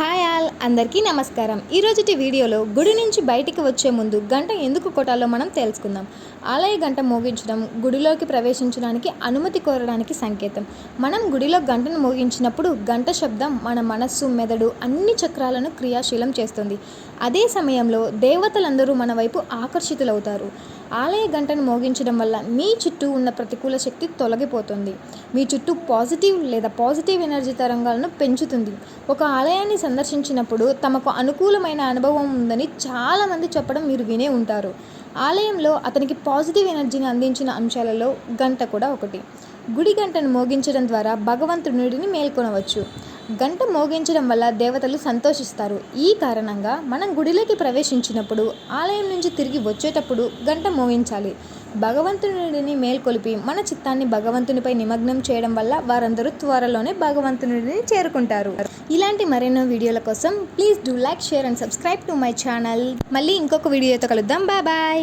Hi అందరికీ నమస్కారం. ఈరోజుటి వీడియోలో గుడి నుంచి బయటికి వచ్చే ముందు గంట ఎందుకు కొట్టాలో మనం తెలుసుకుందాం. ఆలయ గంట మోగించడం గుడిలోకి ప్రవేశించడానికి అనుమతి కోరడానికి సంకేతం. మనం గుడిలో గంటను మోగించినప్పుడు గంట శబ్దం మన మనస్సు మెదడు అన్ని చక్రాలను క్రియాశీలం చేస్తుంది. అదే సమయంలో దేవతలందరూ మన వైపు ఆకర్షితులవుతారు. ఆలయ గంటను మోగించడం వల్ల మీ చుట్టూ ఉన్న ప్రతికూల శక్తి తొలగిపోతుంది. మీ చుట్టూ పాజిటివ్ లేదా పాజిటివ్ ఎనర్జీ తరంగాలను పెంచుతుంది. ఒక ఆలయాన్ని సందర్శించిన సందర్శించినప్పుడు తమకు అనుకూలమైన అనుభవం ఉందని చాలామంది చెప్పడం మీరు వినే ఉంటారు. ఆలయంలో అతనికి పాజిటివ్ ఎనర్జీని అందించిన అంశాలలో గంట కూడా ఒకటి. గుడి గంటను మోగించడం ద్వారా భగవంతుడిని మేల్కొనవచ్చు. గంట మోగించడం వల్ల దేవతలు సంతోషిస్తారు. ఈ కారణంగా మనం గుడిలోకి ప్రవేశించినప్పుడు ఆలయం నుంచి తిరిగి వచ్చేటప్పుడు గంట మోగించాలి. భగవంతుడిని మేల్కొలిపి మన చిత్తాన్ని భగవంతునిపై నిమగ్నం చేయడం వల్ల వారందరూ త్వరలోనే భగవంతుడిని చేరుకుంటారు. ఇలాంటి మరెన్నో వీడియోల కోసం please do like share and subscribe to my channel. మళ్ళీ ఇంకొక వీడియోతో కలుద్దాం. Bye bye.